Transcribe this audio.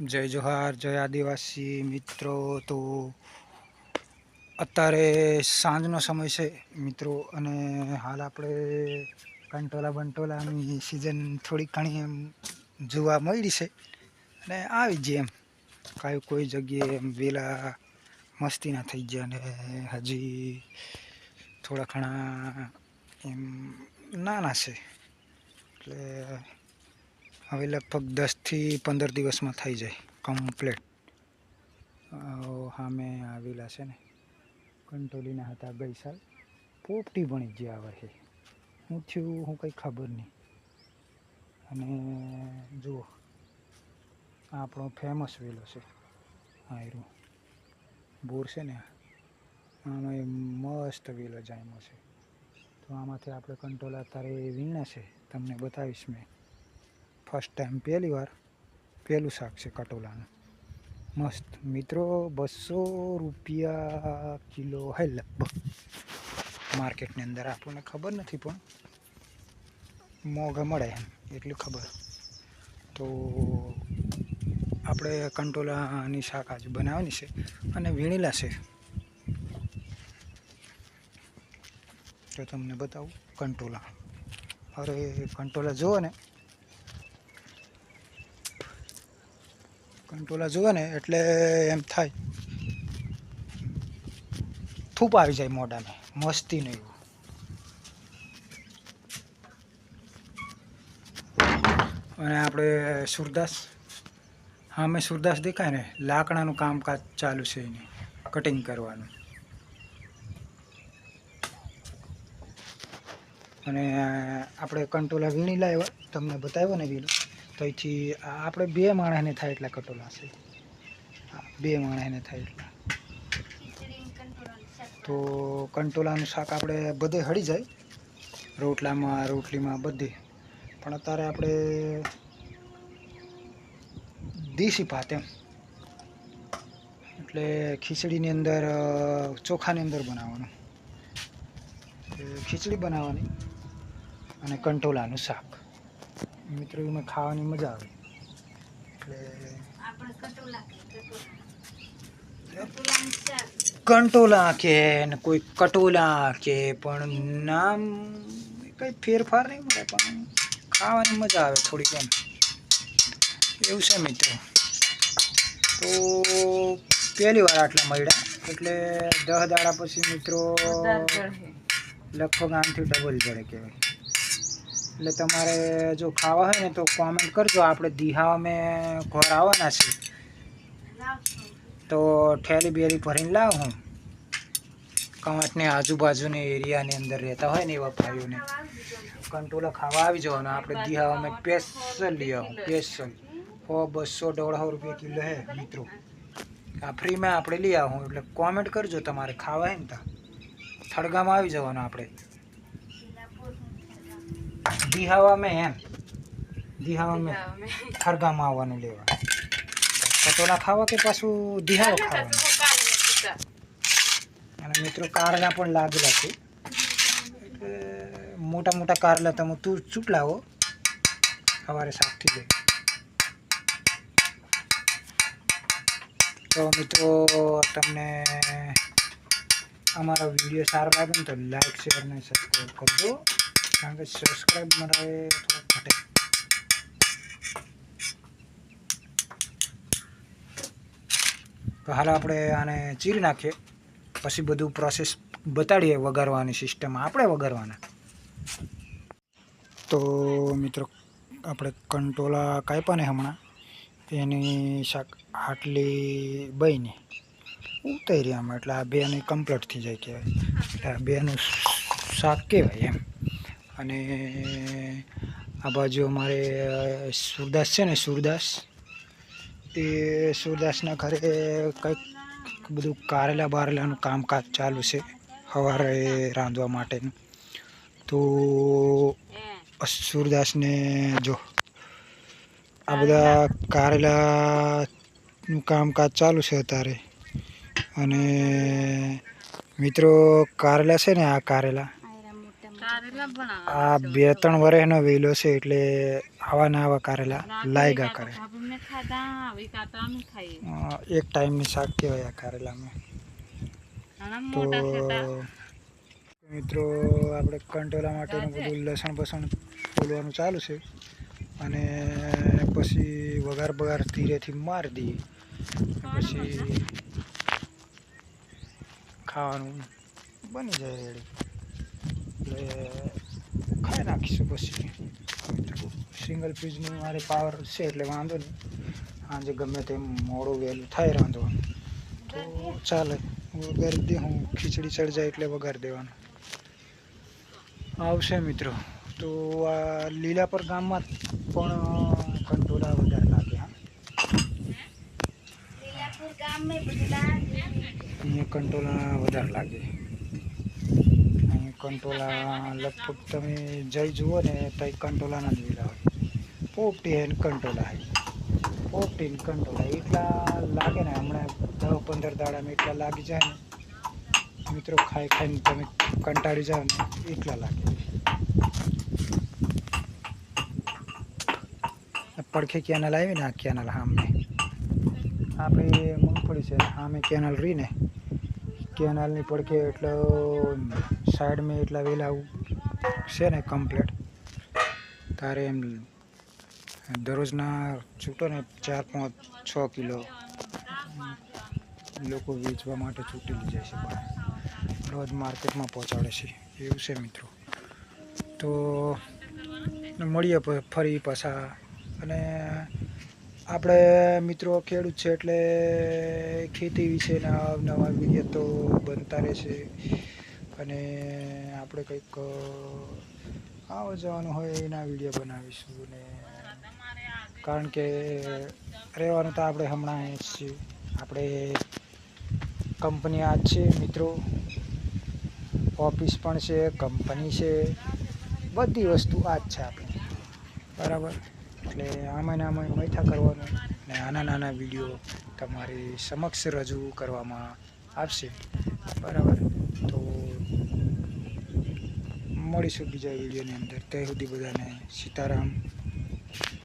જય જોહાર, જય આદિવાસી મિત્રો. તો અત્યારે સાંજનો સમય છે મિત્રો, અને હાલ આપણે કંટોલા બંટોલાની સિઝન થોડી ઘણી એમ જોવા મળી છે અને આવી જઈએ એમ. કાંઈ કોઈ જગ્યાએ એમ વેલા મસ્તીના થઈ ગયા અને હજી થોડા ઘણા એમ નાના છે. એટલે હવે લગભગ દસથી પંદર દિવસમાં થઈ જાય કમ્પ્લેટ સામે આવેલા છે ને, કંટોલીના હતા ગઈ સાલ પોપટી બની ગયા વર્ષે હું થયું, હું કંઈ ખબર નહીં. અને જુઓ, આપણો ફેમસ વેલો છે એરું બોર છે ને આમાં એ મસ્ત વેલો જામ્યો છે. તો આમાંથી આપણે કંટોલા અત્યારે વીણા છે, તમને બતાવીશ મેં. ફર્સ્ટ ટાઈમ પહેલી વાર પહેલું શાક છે કટોલાનું. મસ્ત. મિત્રો, બસો રૂપિયા કિલો હે લગભગ. માર્કેટની અંદર આપણને ખબર નથી, પણ મોંઘા મળે એમ, એટલું ખબર. તો આપણે કંટોલાની શાક આજે બનાવવાની છે અને વીણેલા છે. તો તમને બતાવું કંટોલા. અરે કંટોલા જુઓ ને. કંટોલા જુએ ને, એટલે એમ થાય. થૂપ આવી જાય મોઢાને, મસ્તી નહીં એવું. અને આપણે સુરદાસ, હા, મેં સુરદાસ દેખાય ને, લાકડાનું કામકાજ ચાલુ છે એની કટિંગ કરવાનું. અને આપણે કંટોલા વીણી લાવ્યા, તમને બતાવ્યો ને વીલો તો આ આપણે બે માણસને થાય એટલા કટોલા છે. બે માણસને થાય એટલા. તો કંટોલાનું શાક આપણે બધે હળી જાય, રોટલામાં, રોટલીમાં બધે. પણ અત્યારે આપણે દેશી ભાત એમ. એટલે ખીચડીની અંદર ચોખાની અંદર બનાવવાનું. ખીચડી બનાવવાની અને કંટોલાનું શાક. મિત્રો એમાં ખાવાની મજા આવે. એટલે કંટોલા કે ને કોઈ કટોલા કે પણ નામ કંઈ ફેરફાર નહીં મળે પણ ખાવાની મજા આવે થોડીક એમ. એવું છે મિત્રો. તો પહેલી વાર આટલા મળ્યા એટલે દહ દાડા પછી મિત્રો લગભગ આમથી ડબલ જડે કહેવાય. એટલે તમારે જો ખાવા હોય ને તો કોમેન્ટ કરજો. આપણે દિહા મેં ઘર આવવાના છે. તો ઠેલી બેલી ભરીને લાવ હું. કવાંટને આજુબાજુની એરિયાની અંદર રહેતા હોય ને એવા ભાઈઓને. કંટોલા ખાવા આવી જવાનું. આપણે દીહા અમે સ્પેશિયલ લઈ આવું સ્પેશિયલ સો બસો દોઢસો રૂપિયા કિલો હે, મિત્રો. આ ફ્રીમાં આપણે લઈ આવું. એટલે કોમેન્ટ કરજો તમારે ખાવા હે ને તો. થડગામાં આવી જવાનું આપણે. દિહાવા મેં એમ દિહાવા મેં ખરગામાં આવવાનું લેવા કટોલા ખાવા કે પાછું દિહાવો ખાવાનું? અને મિત્રો કારલા પણ લાગેલા છે. મોટા મોટા કારલા તમે તું ચૂક લાવો સવારે સાતથી થઈ તો મિત્રો તમને અમારો વીડિયો સારો લાગે ને તો લાઈક શેર અને સબસ્ક્રાઈબ કરજો. કારણ કે સબસ્ક્રાઈબ મારે થોડુંક ઘટે. તો હાલ આપણે આને ચીરી નાખીએ. પછી બધું પ્રોસેસ બતાડીએ વગાડવાની સિસ્ટમ આપણે વગાડવાના તો મિત્રો, આપણે કંટોલા કાપ્યા ને હમણાં. એની શાક આટલી બહીને ઉતારી આમાં, એટલે આ બેની કમ્પ્લીટ થઈ જાય કહેવાય. એટલે આ બેનું શાક કહેવાય એમ. અને આ બાજુ અમારે સુરદાસ છે ને, સુરદાસ. તે સુરદાસના ઘરે કંઈક બધું કારેલા બારેલાનું કામકાજ ચાલુ છે સવારે રાંધવા માટેનું. તો સુરદાસને જો, આ બધા કારેલાનું કામકાજ ચાલુ છે અત્યારે. અને મિત્રો કારેલા છે ને આ કારેલા? આ બે ત્રણ વર્ષનો વેલો છે એટલે આવા ને આવા કારેલા લાયગા કરે. એક ટાઈમની શાક કહેવાય આ કારેલામાં. તો મિત્રો, આપણે કંટોલા માટેનું બધું લસણ બસણ બોલવાનું ચાલુ છે. અને પછી વઘાર બગાર ધીરેથી મારી દઈએ. પછી ખાવાનું બની જાય રેડી. એટલે ખાઈ નાખીશું પછી. સિંગલ પીસનું મારે પાવર છે એટલે વાંધો નહીં. આજે ગમે તેમ મોડું વહેલું થાય રાંધવાનું. તો ચાલે વઘારી દે હું ખીચડી ચડ જાય એટલે વઘાર દેવાનું. આવશે મિત્રો. તો આ લીલાપર ગામમાં પણ કંટોળા વધારે લાગે હા. અહીંયા કંટોળા વધારે લાગે. કંટોલા લગભગ તમે જઈ જુઓ ને તો કંટોલાના જ વેલા હોય. પોપટી એન કંટોલા પોપટી ને કંટોલા એટલા લાગે ને હમણાં દસ પંદર દાડામાં એટલા લાગી જાય ને. મિત્રો ખાઈ ખાઈને તમે કંટાળી જાઓ ને એટલા લાગે. પડખે કેનાલ આવી ને આ કેનાલ સામે. આપણે મગફળી છે સામે કેનાલ રહીને કેનાલની પડખે એટલો સાઈડમાં એટલા વહેલા છે ને કમ્પ્લેટ તારે એમ દરરોજના છૂટો ને ચાર, પાંચ, છ કિલો લોકો વેચવા માટે છૂટી જાય છે રોજ માર્કેટમાં પહોંચાડે છે. એવું છે મિત્રો. તો મળીએ ફરી પાછા. અને આપણે મિત્રો ખેડૂત છે એટલે ખેતી વિશેના નવા વીડિયો તો બનતા રહેશે. અને આપણે કંઈક આવવા જવાનું હોય એના વીડિયો બનાવીશું ને કારણ કે રહેવાનું તો આપણે હમણાં જ છીએ. આપણે કંપની આ છે, મિત્રો. ઓફિસ પણ છે, કંપની છે. બધી વસ્તુ આ જ છે આપણી. બરાબર? એટલે આમાં આમાં મૈથા કરવાનું ને નાના નાના વીડિયો તમારી સમક્ષ રજૂ કરવામાં આવશે. બરાબર? તો મળીશું બીજા વિડીયોની અંદર. ત્યાં સુધી બધાને. સીતારામ.